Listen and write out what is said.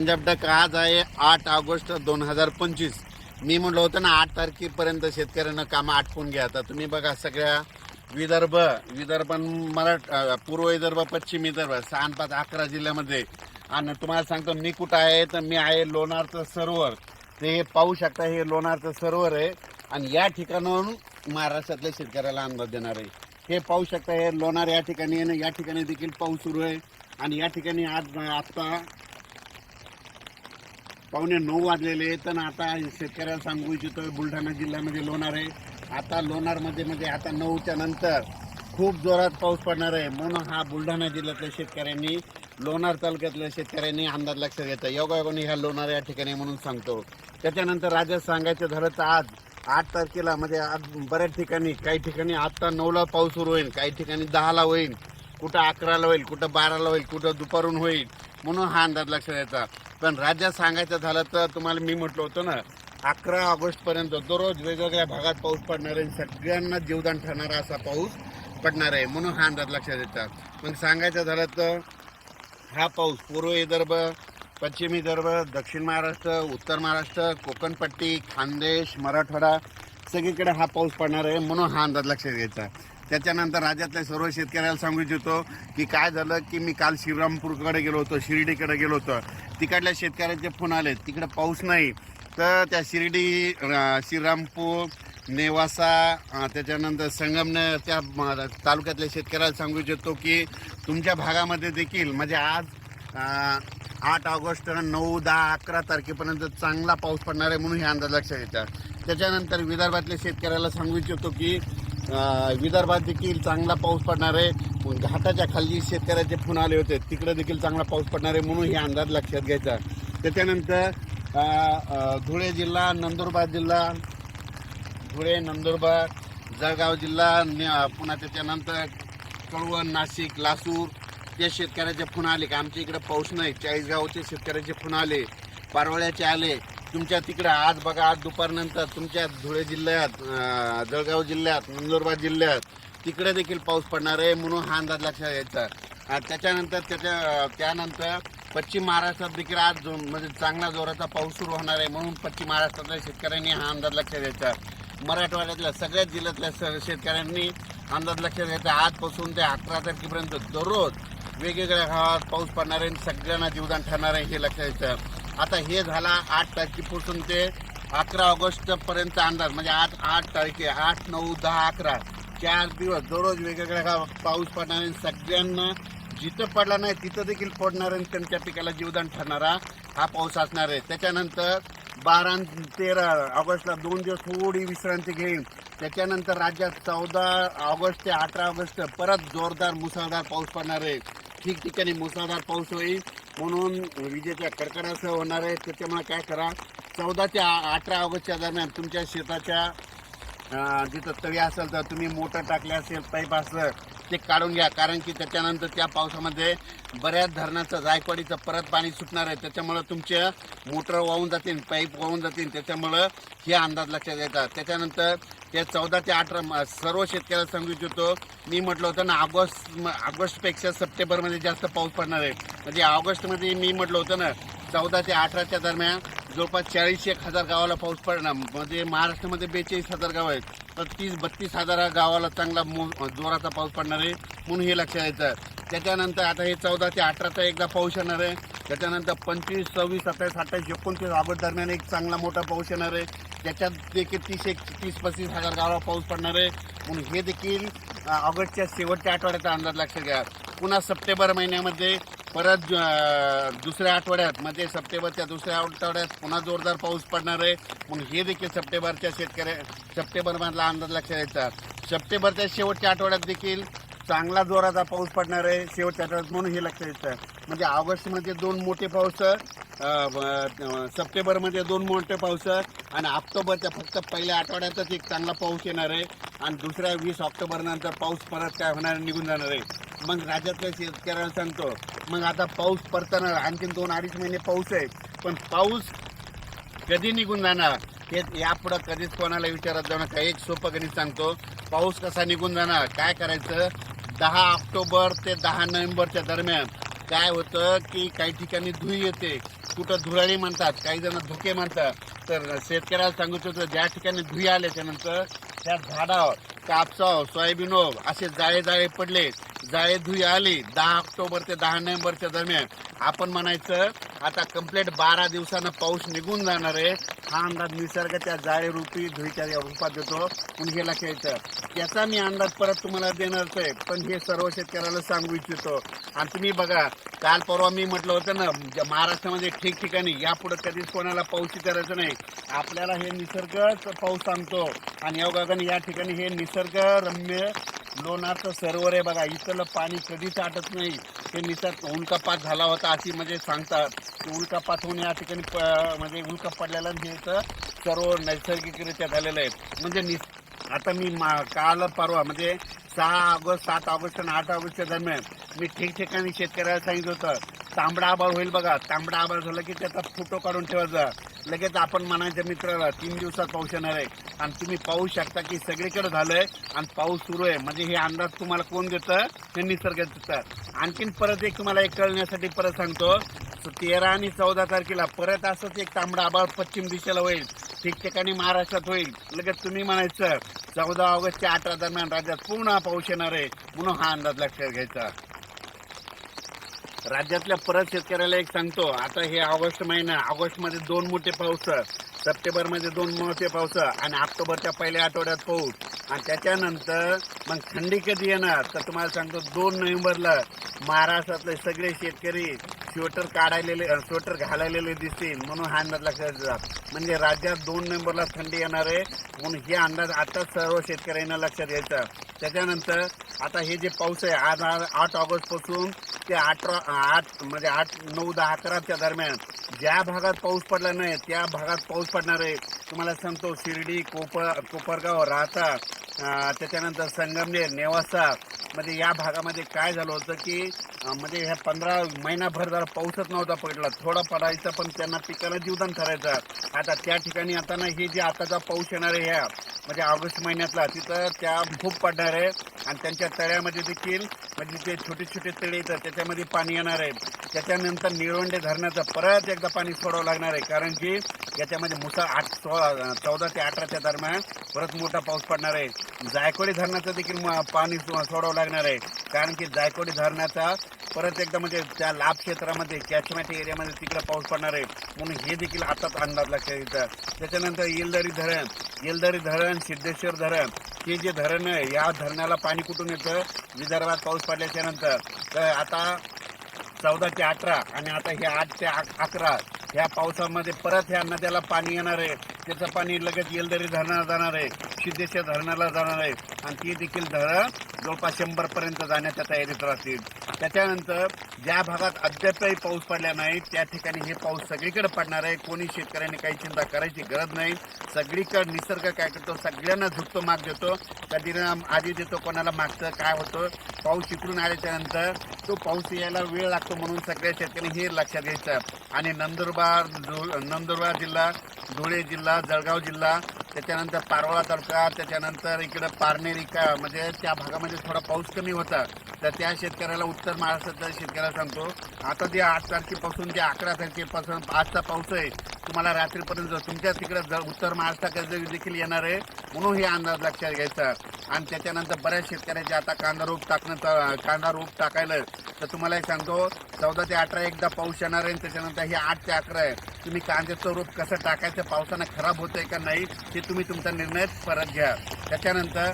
Punjab duck आज आहे आठ ऑगस्ट दोन हजार पंचवीस. मी म्हणलं होतं ना आठ तारखेपर्यंत शेतकऱ्यांना कामं आटपून घ्या. आता तुम्ही बघा सगळ्या विदर्भ विदर्भ मराठ पूर्व विदर्भ पश्चिम विदर्भ सहा पाच अकरा जिल्ह्यामध्ये. आणि तुम्हाला सांगतो मी कुठं आहे तर मी आहे लोणारचं सरोवर. ते हे पाहू शकता हे लोणारचं सरोवर आहे. आणि या ठिकाणाहून महाराष्ट्रातल्या शेतकऱ्याला अंदाज देणार आहे. हे पाहू शकता हे लोणार या ठिकाणी आहे ना या ठिकाणी देखील पाऊस सुरू आहे. आणि या ठिकाणी आज आत्ता पावणे नऊ वाजलेले आहेत तर आता शेतकऱ्याला सांगू इच्छितोय बुलढाणा जिल्ह्यामध्ये लोणार आहे. आता लोणारमध्ये म्हणजे आता नऊच्या नंतर खूप जोरात पाऊस पडणार आहे. म्हणून हा बुलढाणा जिल्ह्यातल्या शेतकऱ्यांनी लोणार तालुक्यातल्या शेतकऱ्यांनी अंदाज लक्षात घ्यायचा योगायोगाने ह्या लोणार या ठिकाणी म्हणून सांगतो. त्याच्यानंतर राज्यात सांगायचं झालं तर आज आठ तारखेला म्हणजे आज बऱ्याच ठिकाणी काही ठिकाणी आत्ता नऊला पाऊस सुरू होईल काही ठिकाणी दहाला होईल. कुठं अकराला होईल कुठं बाराला होईल कुठं दुपारून होईल. म्हणून हा अंदाज लक्षात यायचा पण राज्यात सांगायचं झालं तर तुम्हाला मी म्हटलं होतं ना अकरा ऑगस्टपर्यंत दररोज वेगवेगळ्या भागात पाऊस पडणार आहे सगळ्यांना जीवदान ठरणारा असा पाऊस पडणार आहे म्हणून हा अंदाज लक्षात येतात मग सांगायचं झालं तर हा पाऊस पूर्व विदर्भ पश्चिम विदर्भ दक्षिण महाराष्ट्र उत्तर महाराष्ट्र कोकणपट्टी खानदेश मराठवाडा सगळीकडे हा पाऊस पडणार आहे म्हणून हा अंदाज लक्षात घ्यायचा त्याच्यानंतर राज्यातल्या सर्व शेतकऱ्याला सांगू इच्छितो की काय झालं की मी काल श्रीरामपूरकडे गेलो होतो शिर्डीकडे गेलो होतो. तिकडल्या शेतकऱ्यांचे फोन आले तिकडे पाऊस नाही. तर त्या शिर्डी श्रीरामपूर नेवासा त्याच्यानंतर संगमनेर त्या तालुक्यातल्या शेतकऱ्याला सांगू इच्छितो की तुमच्या भागामध्ये देखील म्हणजे आज आठ ऑगस्ट नऊ दहा अकरा तारखेपर्यंत चांगला पाऊस पडणार आहे म्हणून हे अंदाज लक्षात येतात त्याच्यानंतर विदर्भातल्या शेतकऱ्याला सांगू इच्छितो की विदर्भात देखील चांगला पाऊस पडणार आहे. घाटाच्या खाली शेतकऱ्याचे फोन आले होते. तिकडे देखील चांगला पाऊस पडणार आहे म्हणून हे अंदाज लक्षात घ्यायचा. त्याच्यानंतर धुळे जिल्हा नंदुरबार जिल्हा धुळे नंदुरबार जळगाव जिल्हा पुन्हा त्याच्यानंतर कळवण नाशिक लासूर त्या शेतकऱ्याचे फोन आले. की आमच्या इकडे पाऊस नाही चाळीसगावचे शेतकऱ्याचे फोन आले पारवळ्याचे आले. तुमच्या तिकडे आज बघा आज दुपारनंतर तुमच्या धुळे जिल्ह्यात जळगाव जिल्ह्यात नंदुरबार जिल्ह्यात तिकडे देखील पाऊस पडणार आहे म्हणून हा अंदाज लक्षात घ्यायचा त्याच्यानंतर त्याच्या त्यानंतर पश्चिम महाराष्ट्रात देखील आज जो म्हणजे चांगला जोराचा पाऊस सुरू होणार आहे म्हणून पश्चिम महाराष्ट्रातल्या शेतकऱ्यांनी हा अंदाज लक्षात घ्यायचा. मराठवाड्यातल्या सगळ्याच जिल्ह्यातल्या स- शेतकऱ्यांनी अंदाज लक्षात घ्यायचा. आजपासून ते अकरा तारखेपर्यंत दररोज वेगवेगळ्या गावात पाऊस पडणार आहे आणि सगळ्यांना जीवदान ठरणार आहे हे लक्षात घ्यायचं आता हे झाला आठ तारखेपासून ते अकरा ऑगस्टपर्यंत अंदाज म्हणजे आज आठ तारखे आठ नऊ दहा अकरा. चार दिवस दररोज वेगवेगळ्या गावात पाऊस पडणार आहे. सगळ्यांना जिथं पडला नाही तिथं देखील पडणार आणि त्यांच्या पिकाला जीवदान ठरणारा हा पाऊस असणार आहे. त्याच्यानंतर बारा तेरा ऑगस्टला दोन दिवस थोडी विश्रांती घेईन. त्याच्यानंतर राज्यात चौदा ऑगस्ट ते अठरा ऑगस्ट परत जोरदार मुसळधार पाऊस पडणार आहे. ठिकठिकाणी मुसळधार पाऊस होईल. म्हणून विजेच्या कडकडासह होणार आहे. त्याच्यामुळे काय करा चौदा ते अठरा ऑगस्टच्या दरम्यान तुमच्या शेताच्या जिथं तळी असेल तर तुम्ही मोटर टाकले असेल पाईप असलं ते काढून घ्या. कारण की त्याच्यानंतर त्या पावसामध्ये बऱ्याच धरणाचं जायकवाडीचं परत पाणी सुटणार आहे. त्याच्यामुळं तुमचे मोटर वाहून जातील पाईप वाहून जातील. त्याच्यामुळं हे अंदाज लक्षात येतात. त्याच्यानंतर ते चौदा ते अठरा म- सर्व शेतकऱ्याला सांगू इच्छितो. मी म्हटलं होतं ना ऑगस्ट ऑगस्टपेक्षा सप्टेंबरमध्ये जास्त पाऊस पडणार आहे. म्हणजे ऑगस्टमध्ये मी म्हटलं होतं ना चौदा ते अठराच्या दरम्यान जवळपास चाळीस एक हजार गावाला पाऊस पडणार. म्हणजे महाराष्ट्रामध्ये बेचाळीस हजार गाव आहेत. तर तीस बत्तीस हजार गावाला चांगला मो- जोराचा पाऊस पडणार आहे म्हणून हे लक्षात येतं. त्याच्यानंतर आता हे चौदा ते अठराचा एकदा पाऊस येणार आहे. त्याच्यानंतर पंचवीस सव्वीस सत्तावीस अठ्ठावीस एकोणतीस ऑगस्ट दरम्यान एक चांगला मोठा पाऊस येणार आहे. त्याच्यात देखील तीस एक तीस पस्तीस हजार गावाला पाऊस पडणार आहे. म्हणून हे देखील ऑगस्टच्या शेवटच्या आठवड्याचा अंदाज लक्षात घ्या. पुन्हा सप्टेंबर महिन्यामध्ये परत दुसऱ्या आठवड्यात म्हणजे सप्टेंबरच्या दुसऱ्या आठवड्यात पुन्हा जोरदार पाऊस पडणार आहे. म्हणून हे देखील सप्टेंबरच्या शेतकऱ्या सप्टेंबरमधला अंदाज लक्षात द्यायचा सप्टेंबरच्या शेवटच्या आठवड्यात देखील चांगला जोराचा पाऊस पडणार आहे शेवटच्या आठवड्यात म्हणून हे लक्षात येतं. म्हणजे ऑगस्टमध्ये दोन मोठे पाऊस सप्टेंबरमध्ये दोन मोठे पाऊस आणि ऑक्टोबरच्या फक्त पहिल्या आठवड्यातच एक चांगला पाऊस येणार आहे आणि दुसऱ्या वीस ऑक्टोबरनंतर पाऊस परत काय होणार निघून जाणार आहे. मग राज्यातल्या शेतकऱ्यांना सांगतो मग आता पाऊस परतणार आणखीन दोन अडीच महिने पाऊस आहे पण पाऊस कधी निघून जाणार हे यापुढं कधीच कोणाला विचारत जाऊ नका. एक सोपं गणित सांगतो पाऊस कसा निघून जाणार काय करायचं? दहा ऑक्टोबर ते दहा नोव्हेंबरच्या दरम्यान काय होतं की काही ठिकाणी धुई येते कुठं धुराळी म्हणतात काही जण धुके म्हणतात. तर शेतकऱ्याला सांगू होतं ज्या ठिकाणी धुई आले त्यानंतर त्या झाडावर कापसाव सोयाबीनवर असे जाळे जाळे पडले. जाळे धुई आली दहा ऑक्टोबर ते दहा नोव्हेंबरच्या दरम्यान. आपण म्हणायचं आता कंप्लीट बारा दिवसानं पाऊस निघून जाणार आहे. हा अंदाज निसर्ग त्या जाळे रूपी धुईच्या रूपात देतो म्हणून हे लक्षात त्याचा मी अंदाज परत तुम्हाला देणारच आहे. पण हे सर्व शेतकऱ्याला सांगू इच्छितो. आणि तुम्ही बघा काल परवा मी म्हटलं होतं ना महाराष्ट्रामध्ये ठिकठिकाणी यापुढे कधीच कोणाला पाऊस करायचं नाही. आपल्याला हे निसर्गच पाऊस सांगतो. आणि योगाने या ठिकाणी हे निसर्गरम्य लोणारचं सरोवर आहे बघा. इथलं पाणी कधीच आटत नाही. हे निसर्ग उल्कापात झाला होता अशी म्हणजे सांगतात. की उल्कापात होऊन या ठिकाणी प- म्हणजे उल्का पडलेलं आणि हे सर्व नैसर्गिकरित्या झालेलं आहे. म्हणजे निस आता मी मा काल परवा म्हणजे सहा ऑगस्ट सात ऑगस्ट आणि आठ ऑगस्टच्या दरम्यान मी ठिकठिकाणी शेतकऱ्याला सांगितलं होतं तांबडा आबाळ होईल बघा. तांबडा आबाळ झाला की त्याचा फोटो काढून ठेवायचा. लगेच आपण म्हणायच्या मित्राला तीन दिवसात पाऊस येणार आहे. आणि तुम्ही पाहू शकता की सगळीकडे झालंय आणि पाऊस सुरू आहे. म्हणजे हे अंदाज तुम्हाला कोण देतं? हे निसर्ग देतं आणखीन परत एक तुम्हाला एक कळण्यासाठी परत सांगतो. तेरा आणि चौदा तारखेला परत असंच एक तांबडा आभाळ पश्चिम दिशेला होईल. ठिकठिकाणी महाराष्ट्रात होईल. लगेच तुम्ही म्हणायचं चौदा ऑगस्टच्या अठरा दरम्यान राज्यात पूर्ण पाऊस येणार आहे. म्हणून हा अंदाज लक्षात घ्यायचा. राज्यातल्या परत शेतकऱ्याला एक सांगतो. आता हे ऑगस्ट महिना ऑगस्टमध्ये दोन मोठे पाऊस सप्टेंबरमध्ये दोन मोठे पाऊस आणि ऑक्टोबरच्या पहिल्या आठवड्यात पाऊस. आणि त्याच्यानंतर मग थंडी कधी येणार? तर तुम्हाला सांगतो दोन नोव्हेंबरला महाराष्ट्रातले सगळे शेतकरी स्वेटर काढायलेले स्वेटर घालायलेले दिसतील. म्हणून हा अंदाज लक्षात घ्या. म्हणजे राज्यात दोन नोव्हेंबरला थंडी येणार आहे. म्हणून हे अंदाज आताच सर्व शेतकऱ्यांना लक्षात घ्यायचा त्याच्यानंतर आता हे जे पाऊस आहे आज आठ ऑगस्टपासून ते अठरा आठ म्हणजे आठ नऊ दहा अकराच्या दरम्यान ज्या भागात पाऊस पडला नाही त्या भागात पाऊस पडणार आहे. तुम्हाला सांगतो शिर्डी कोपर कोपरगाव राहता त्याच्यानंतर संगमनेर नेवासा म्हणजे या भागामध्ये काय झालं होतं की म्हणजे ह्या पंधरा महिनाभर जरा पाऊसच नव्हता पडला. थोडा पडायचा पण त्यांना पिकाला जीवदान करायचं. आता त्या ठिकाणी आता ना हे जे आताचा पाऊस येणार आहे ह्या म्हणजे ऑगस्ट महिन्यातला तिथं त्या खूप पडणार आहे. आणि त्यांच्या तळ्यामध्ये देखील म्हणजे जे छोटे छोटे तळे येतात त्याच्यामध्ये पाणी येणार आहे. त्याच्यानंतर निळवंडे धरणाचं परत एकदा पाणी सोडावं लागणार आहे. कारण की याच्यामध्ये मोठा आठ सोळा चौदा ते अठराच्या दरम्यान परत मोठा पाऊस पडणार आहे. जायकवाडी धरणाचं देखील पाणी सोडावं लागणार आहे. कारण की जायकवाडी धरणाचा परत एकदा म्हणजे त्या लाभ क्षेत्रामध्ये कॅचमॅट एरियामध्ये तिकडे पाऊस पडणार आहे. म्हणून हे देखील आताच अंदाज लक्षात येतं त्याच्यानंतर येलदरी धरण येलदरी धरण सिद्धेश्वर धरण हे जे धरण आहे या धरणाला पाणी कुठून येतं? विदर्भात पाऊस पडल्याच्या नंतर. तर आता चौदा ते अठरा आणि आता हे आठ ते अकरा ह्या पावसामध्ये परत ह्या नद्याला पाणी येणार आहे. त्याचं पाणी लगेच येलदरी धरणाला जाणार आहे सिद्धेश्वर धरणाला जाणार आहे. आणि ती देखील धरण जवळपास शंभर पर्यंत जाण्याच्या तयारीत राहतील. त्याच्यानंतर ज्या भागात अद्यापही पाऊस पडला नाही त्या ठिकाणी हे पाऊस सगळीकडे पडणार आहे. कोणी शेतकऱ्यांनी काही चिंता करायची गरज नाही. सगळीकडे निसर्ग काय करतो? सगळ्यांना झुकतो माग देतो. कधी आधी देतो कोणाला मागतं काय होतं? पाऊस इकडून आल्याच्यानंतर तो पाऊस यायला वेळ लागतो म्हणून सगळ्या शेतकऱ्यांनी हे लक्षात घ्यायचं. आणि नंदुरबार नंदुरबार जिल्हा धुळे जिल्हा जळगाव जिल्हा त्याच्यानंतर पारोळा तालुका त्याच्यानंतर इकडं पारनेरी का म्हणजे त्या भागामध्ये थोडा पाऊस कमी होता. तर त्या शेतकऱ्याला उत्तर महाराष्ट्रातल्या शेतकऱ्याला सांगतो आता जे आठ तारखेपासून जे अकरा तारखेपासून आजचा पाऊस आहे तुम्हाला रात्रीपर्यंत तुमच्या तिकडे ज- उत्तर महाराष्ट्राकडे देखील येणार आहे म्हणून हे अंदाज लक्षात घ्यायचा. आणि त्याच्यानंतर बऱ्याच शेतकऱ्याचे आता कांदा रोप टाकणं कांदा रोप टाकायला तर तुम्हाला सांगतो चौदा ते अठरा एकदा पाऊस येणार आहे आणि त्याच्यानंतर हे आठ ते अकरा आहे. तुम्ही कांद्याचं रोप कसं टाकायचं पावसानं खराब होतंय का नाही ते तुम्ही तुमचा निर्णय परत घ्या. त्याच्यानंतर